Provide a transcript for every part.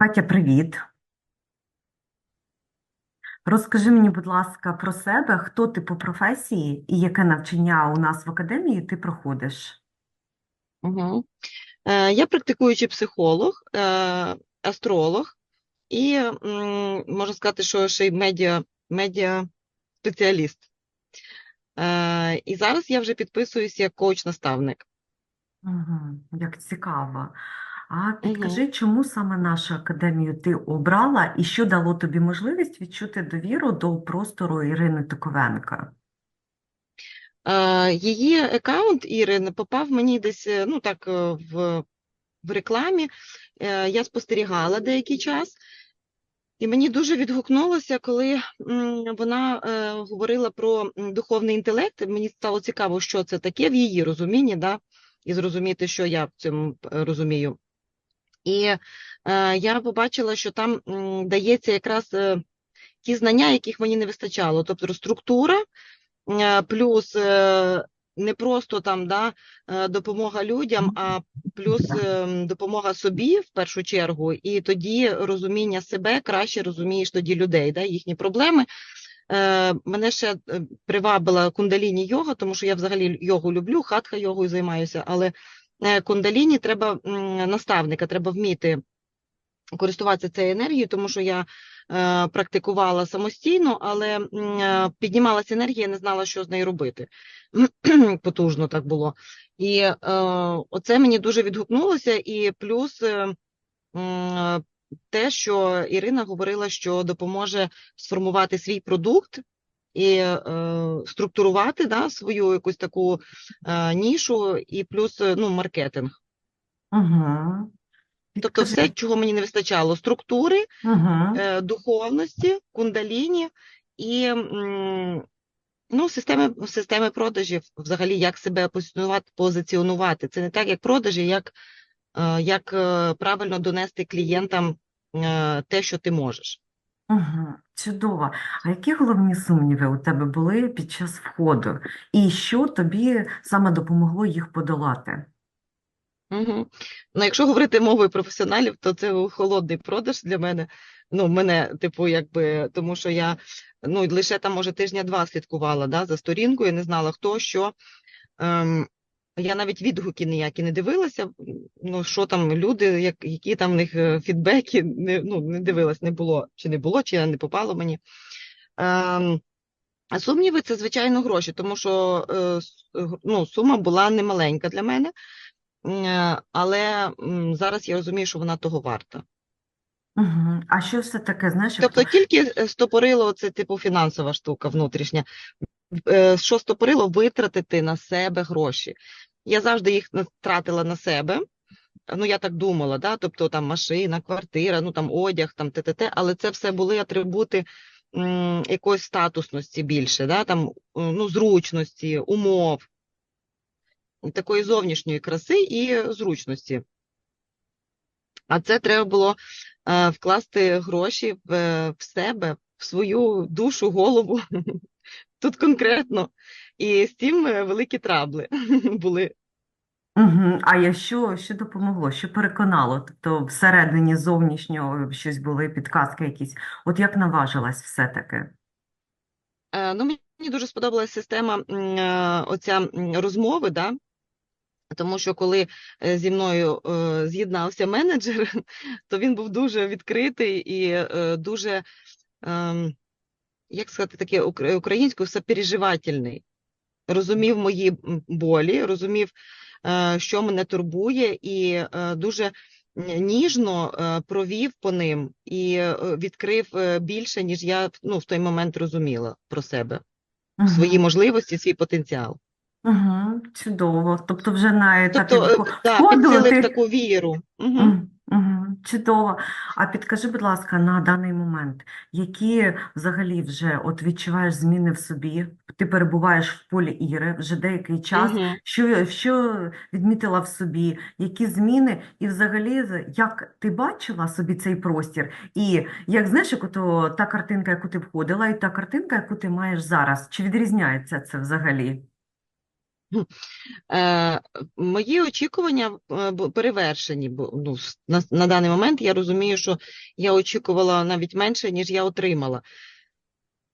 Катя, привіт. Розкажи мені, будь ласка, про себе, хто ти по професії і яке навчання у нас в академії ти проходиш? Угу. Е, я практикуючий психолог, е, астролог і м, можу сказати, що ще й медіа, медіа спеціаліст. Е, і зараз я вже підписуюсь як коуч-наставник. Угу, як цікаво. А підкажи, чому саме нашу академію ти обрала і що дало тобі можливість відчути довіру до простору Ірини Токовенко? Е, її аккаунт Ірини попав мені десь, е, ну так, е, в, в рекламі. Е, я спостерігала деякий час. І мені дуже відгукнулося, коли вона е, говорила про духовний інтелект. Мені стало цікаво, що це таке в її розумінні, да, і зрозуміти, що я в цьому розумію. І е, я побачила, що там дається якраз е, ті знання, яких мені не вистачало. Тобто структура, е, плюс е, не просто там да, допомога людям, а плюс е, допомога собі в першу чергу, і тоді розуміння себе краще розумієш тоді людей, да, їхні проблеми. Мене ще привабила кундаліні йога, тому що я взагалі йогу люблю, хатха йогою займаюся, але кундаліні треба наставника, треба вміти користуватися цією енергією, тому що я е, практикувала самостійно, але е, піднімалася енергія, не знала, що з нею робити. Потужно так було. І е, оце мені дуже відгукнулося, і плюс е, те, що Ірина говорила, що допоможе сформувати свій продукт і е, структурувати да, свою якусь таку е, нішу, і плюс е, ну, маркетинг. Угу. Тобто все, чого мені не вистачало: структури, Угу. е, духовності, кундаліні і м, ну, системи, системи продажів, взагалі, як себе позиціонувати, позиціонувати. Це не так, як продажі, як, е, як е, правильно донести клієнтам е, те, що ти можеш. Угу, чудово. А які головні сумніви у тебе були під час входу? І що тобі саме допомогло їх подолати? Угу. Ну, якщо говорити мовою професіоналів, то це холодний продаж для мене. Ну, мене, типу, якби, тому що я ну, лише там, може, тижня-два слідкувала да, за сторінкою, не знала хто, що. Ем, я навіть відгуки ніякі не дивилася, ну, що там люди, як, які там в них е, фідбеки, не, ну, не дивилась, не було, чи не було, чи не попало мені. Ем, а сумніви це, звичайно, гроші, тому що е, ну, сума була немаленька для мене. Е, Але м, зараз я розумію, що вона того варта. Угу. А що все таке, знаєш, Тобто то... тільки стопорило це типу фінансова штука внутрішня. Е, Що стопорило витратити на себе гроші. Я завжди їх тратила на себе. Ну, я так думала, да? тобто там машина, квартира, ну там одяг, там т.т.т., але це все були атрибути м, якоїсь статусності більше, да? там, е, ну, зручності, умов, такої зовнішньої краси і зручності. А це треба було е, вкласти гроші в, е, в себе, в свою душу, голову. Тут конкретно. І з цим е, великі трабли були. Угу. А я що, що допомогло? Що переконало? Тобто всередині зовнішнього щось були підказки якісь. От як наважилась все-таки? Е, Ну, мені дуже сподобалася система е, оця розмови, да? Тому що коли е, зі мною е, з'єднався менеджер, то він був дуже відкритий і е, дуже, ем, як сказати, таке українською, сопереживательний. Розумів мої болі, розумів, е, що мене турбує, і е, дуже ніжно е, провів по ним і відкрив більше, ніж я ну, в той момент розуміла про себе, свої Угу. можливості, свій потенціал. Угу. Чудово. Тобто вже на етапі Тобто, да, підсилив ти... таку віру. Угу. Мгм, мгм, Чудово. А підкажи, будь ласка, на даний момент, які взагалі вже от відчуваєш зміни в собі? Ти перебуваєш в полі Іри вже деякий час. Угу. Що, що відмітила в собі? Які зміни? І взагалі, як ти бачила собі цей простір? І як знаєш, як ото та картинка, яку ти входила, і та картинка, яку ти маєш зараз? Чи відрізняється це взагалі? Е, мої очікування е, перевершені, бо ну, на, на даний момент я розумію, що я очікувала навіть менше, ніж я отримала.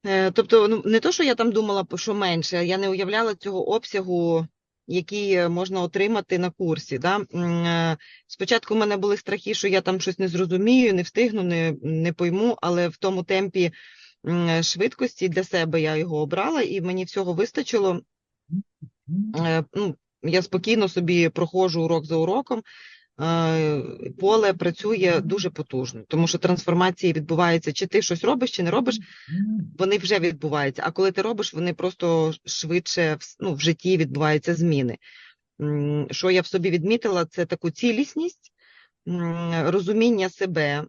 Е, тобто, ну, не то, що я там думала, що менше, я не уявляла цього обсягу, який можна отримати на курсі. Да? Спочатку в мене були страхи, що я там щось не зрозумію, не встигну, не, не пойму, але в тому темпі швидкості для себе я його обрала, і мені всього вистачило. Е, ну, я спокійно собі проходжу урок за уроком. Е, Поле працює дуже потужно, тому що трансформації відбуваються, чи ти щось робиш, чи не робиш, вони вже відбуваються. А коли ти робиш, вони просто швидше ну, в житті відбуваються зміни. Що я в собі відмітила, це таку цілісність, розуміння себе,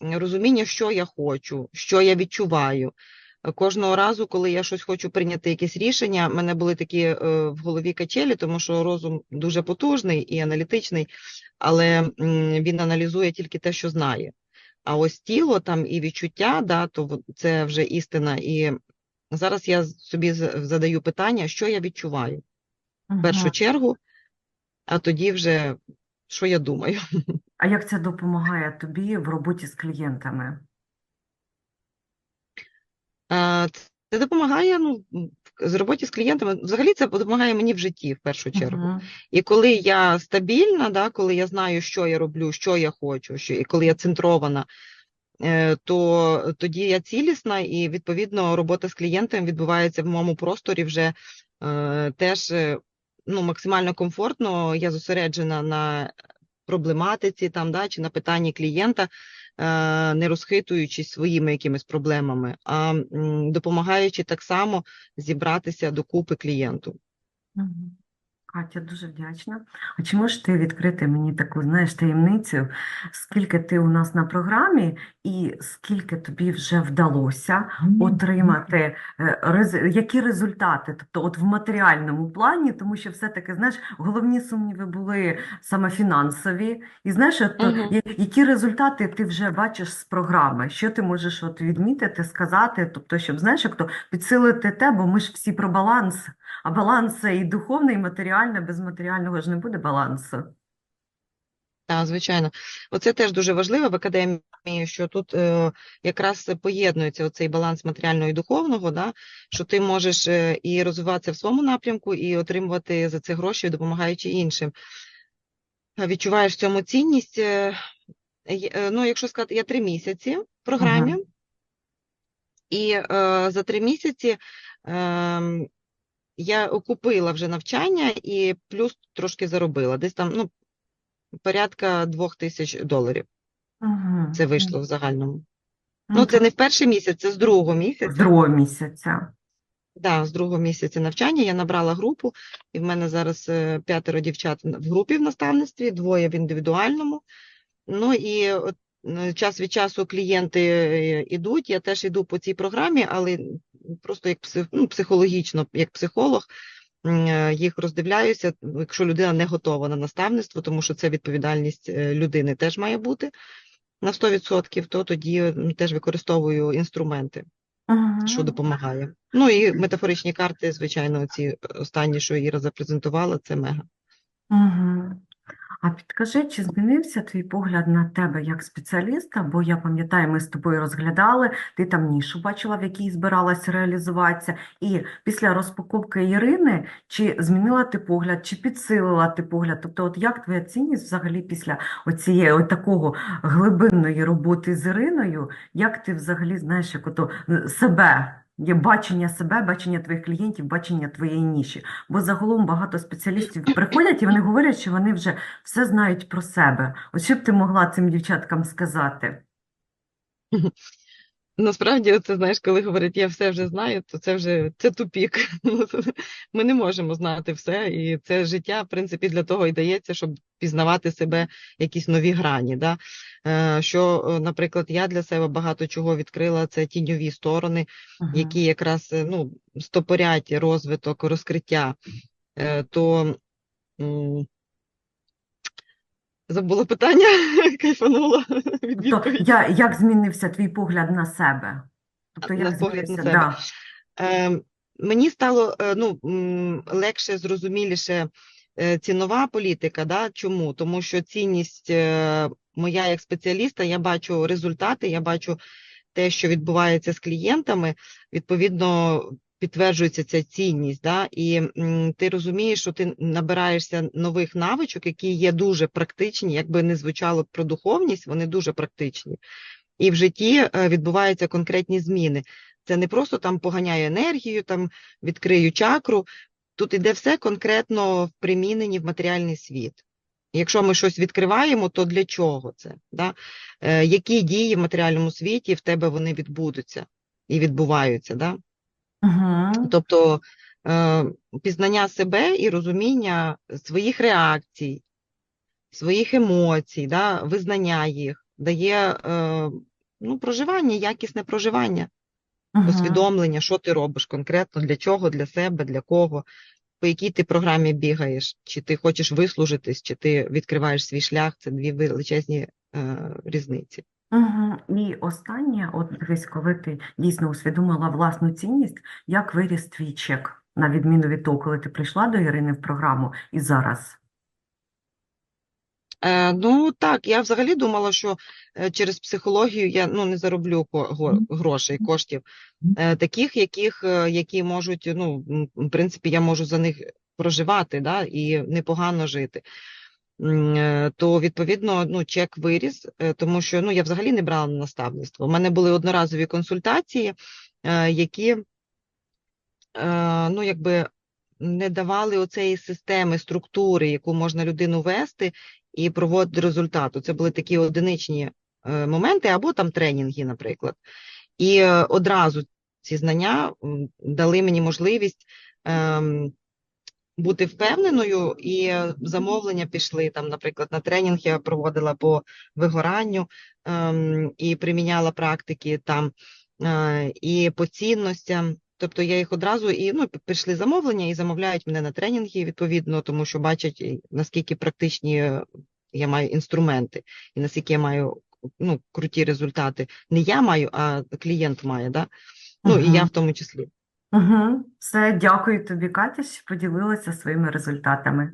розуміння, що я хочу, що я відчуваю. Кожного разу, коли я щось хочу прийняти якесь рішення, в мене були такі е, в голові качелі, тому що розум дуже потужний і аналітичний, але м, він аналізує тільки те, що знає. А ось тіло там і відчуття, да, то це вже істина. І зараз я собі задаю питання, що я відчуваю в першу чергу, а тоді вже що я думаю. А як це допомагає тобі в роботі з клієнтами? Це допомагає ну, з роботі з клієнтами. Взагалі це допомагає мені в житті в першу чергу. Мгм. І коли я стабільна, да, коли я знаю, що я роблю, що я хочу, що, і коли я центрована, е, то тоді я цілісна, і відповідно робота з клієнтом відбувається в моєму просторі вже е, теж е, ну, максимально комфортно. Я зосереджена на проблематиці там, да, чи на питанні клієнта, не розхитуючись своїми якимись проблемами, а допомагаючи так само зібратися до купи клієнту. Катя, дуже вдячна. А чи можеш ти відкрити мені таку, знаєш, таємницю, скільки ти у нас на програмі і скільки тобі вже вдалося отримати, е, які результати, тобто от в матеріальному плані, тому що все-таки, знаєш, головні сумніви були саме фінансові. І знаєш, от, які результати ти вже бачиш з програми? Що ти можеш от відмітити, сказати, тобто, щоб, знаєш, як то підсилити те, бо ми ж всі про баланс. А баланс це і духовне, і матеріальне, без матеріального ж не буде балансу. Так, звичайно. Оце теж дуже важливо в академії, що тут е, якраз поєднується оцей баланс матеріального і духовного, да, що ти можеш е, і розвиватися в своєму напрямку, і отримувати за це гроші, допомагаючи іншим. Відчуваєш в цьому цінність. е, е, Ну, якщо сказати, я три місяці в програмі, Мгм. і е, за три місяці е, я окупила вже навчання і плюс трошки заробила. Десь там, ну, порядка двох тисяч доларів. Мгм. Це вийшло в загальному. Ну, Ну, це не в перший місяць, це з другого місяця. з другого місяця. Да, з другого місяця навчання я набрала групу, і в мене зараз е, п'ятеро дівчат в групі в наставництві, двоє в індивідуальному. Ну і от, е, час від часу клієнти е, ідуть. Я теж йду по цій програмі, але просто як псих, ну, психологічно, як психолог, е, їх роздивляюся, якщо людина не готова на наставництво, тому що це відповідальність е, людини теж має бути на 100%, то тоді теж використовую інструменти. що допомагає. Ну і метафоричні карти, звичайно, ці останні, що Іра запрезентувала, це мега. Мгм. А підкажи, чи змінився твій погляд на тебе як спеціаліста? Бо я пам'ятаю, ми з тобою розглядали, ти там нішу бачила, в якій збиралась реалізуватися. І після розпаковки Ірини, чи змінила ти погляд, чи підсилила ти погляд? Тобто, от як твоя цінність взагалі після оцієї от такого глибинної роботи з Іриною, як ти взагалі знаєш, як ото себе? Є бачення себе, бачення твоїх клієнтів, бачення твоєї ніші. Бо загалом багато спеціалістів приходять і вони говорять, що вони вже все знають про себе. От що б ти могла цим дівчаткам сказати? Насправді, це знаєш, коли говорять, я все вже знаю, то це вже це тупік. Ми не можемо знати все, і це життя, в принципі, для того і дається, щоб пізнавати себе якісь нові грані. Да? Е, Що, е, наприклад, я для себе багато чого відкрила, це тіньові сторони, Мгм. які якраз е, ну, стопорять розвиток, розкриття, Е, то забула питання, кайфанула від Тобто, відповіді. я, як змінився твій погляд на себе? Тобто, На погляд на себе. да. Ем, мені стало е, ну, легше, зрозуміліше е, цінова політика. Да? Чому? Тому що цінність е, моя як спеціаліста, я бачу результати, я бачу те, що відбувається з клієнтами, відповідно підтверджується ця цінність. Да? І ти розумієш, що ти набираєшся нових навичок, які є дуже практичні, якби не звучало про духовність, вони дуже практичні. І в житті е, відбуваються конкретні зміни. Це не просто там поганяю енергію, там відкрию чакру. Тут іде все конкретно в приміненні в матеріальний світ. Якщо ми щось відкриваємо, то для чого це? Да? Е, які дії в матеріальному світі в тебе вони відбудуться і відбуваються? Да? Угу. Тобто е, пізнання себе і розуміння своїх реакцій, своїх емоцій, да? визнання їх дає е, ну, проживання, якісне проживання усвідомлення, що ти робиш конкретно, для чого, для себе, для кого, по якій ти програмі бігаєш, чи ти хочеш вислужитись, чи ти відкриваєш свій шлях, це дві величезні е, різниці. Угу. І останнє, от дивись, коли ти дійсно усвідомила власну цінність, як виріс твій чек, на відміну від того, коли ти прийшла до Ірини в програму і зараз. Е, ну так, я взагалі думала, що е, через психологію я ну, не зароблю грошей, коштів, е, таких, яких, які можуть, ну, в принципі, я можу за них проживати, да, і непогано жити. То, відповідно, ну, чек виріс, тому що ну, я взагалі не брала на наставництво. У мене були одноразові консультації, які ну, якби не давали оцеї системи, структури, яку можна людину вести і проводити результату. Це були такі одиничні е, моменти, або там тренінги, наприклад. І е, одразу ці знання дали мені можливість ем, бути впевненою, і замовлення пішли там, наприклад, на тренінг я проводила по вигоранню ем, і приміняла практики там е, і по цінностям. Тобто я їх одразу і ну, пішли замовлення і замовляють мене на тренінги відповідно, тому що бачать, наскільки практичні е, я маю інструменти, і наскільки я маю ну, круті результати. Не я маю, а клієнт має, да? Ну і я в тому числі. Угу. Все, дякую тобі, Катя, що поділилася своїми результатами.